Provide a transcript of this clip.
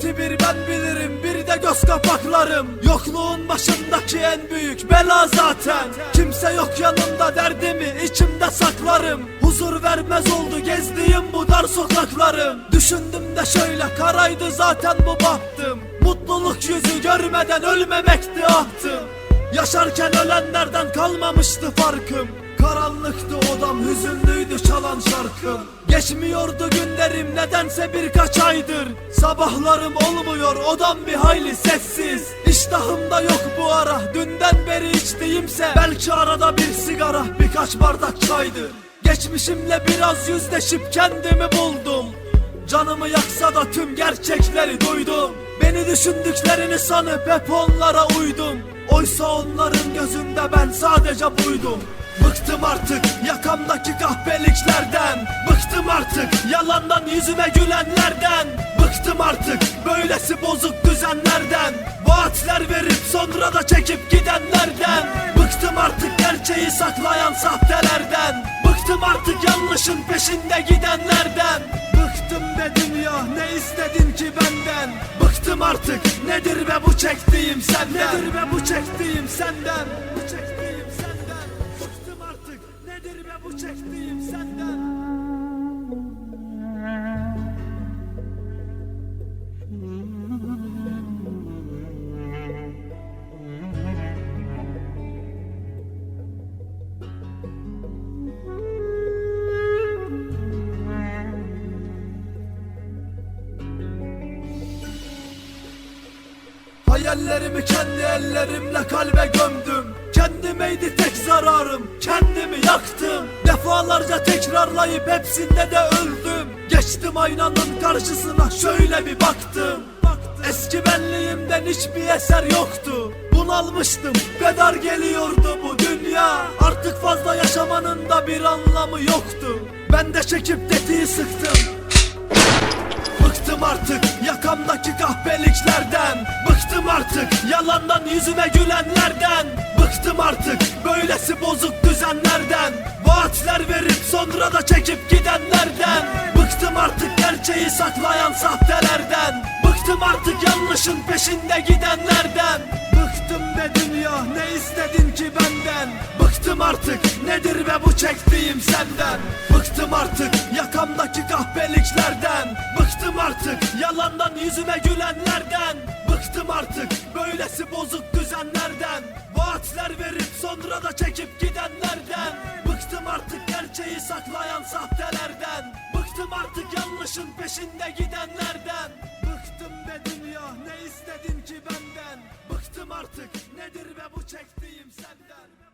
bir ben bilirim bir de göz kapaklarım. Yokluğun başındaki en büyük bela zaten. Kimse yok yanımda derdimi içimde saklarım. Huzur vermez oldu gezdiğim bu dar sokaklarım. Düşündüm de şöyle karaydı zaten bu bahtım. Mutluluk yüzü görmeden ölmemekti ahtım. Yaşarken ölenlerden kalmamıştı farkım. Karanlıktı odam hüzünlüydü çalan şarkım. Geçmiyordu günlerim nedense birkaç aydır. Sabahlarım olmuyor odam bir hayli sessiz. İştahımda yok bu ara dünden beri içtiğimse Belki arada bir sigara birkaç bardak çaydır Geçmişimle biraz yüzleşip kendimi buldum. Canımı yaksa da tüm gerçekleri duydum Beni düşündüklerini sanıp hep onlara uydum. Oysa onların gözünde ben sadece buydum. Bıktım artık yakamdaki kahpeliklerden. Bıktım artık yalandan yüzüme gülenlerden. Bıktım artık böylesi bozuk düzenlerden. Vaatler verip sonra da çekip gidenlerden yanlışın peşinde gidenlerden. Bıktım be dünya ne istedin ki benden? Bıktım artık. Nedir be bu çektiğim senden? Nedir be bu çektiğim senden? Bu çektiğim senden. Bıktım artık. Nedir be bu çektiğim senden Hayallerimi kendi ellerimle kalbe gömdüm. Kendimeydi tek zararım Kendimi yaktım. Defalarca tekrarlayıp hepsinde de öldüm. Geçtim aynanın karşısına şöyle bir baktım. Eski benliğimden hiçbir eser yoktu. Bunalmıştım bedar geliyordu bu dünya. Artık fazla yaşamanın da bir anlamı yoktu. Ben de çekip tetiği sıktım. Bıktım artık yakamdaki kahpeliklerden Bıktım artık yalandan yüzüme gülenlerden. Bıktım artık böylesi bozuk düzenlerden. Vaatler verip sonra da çekip gidenlerden. Bıktım artık gerçeği saklayan sahtelerden. Bıktım artık yanlışın peşinde gidenlerden. Bıktım be dünya ne istedin ki benden? Bıktım artık nedir be bu çektiğim senden? Bıktım artık yakamdaki yüzüme gülenlerden. Bıktım artık böylesi bozuk düzenlerden. Vaatler verip sonra da çekip gidenlerden. Bıktım artık gerçeği saklayan sahtelerden. Bıktım artık yanlışın peşinde gidenlerden. Bıktım be dünya ne istedin ki benden? Bıktım artık nedir be bu çektiğim senden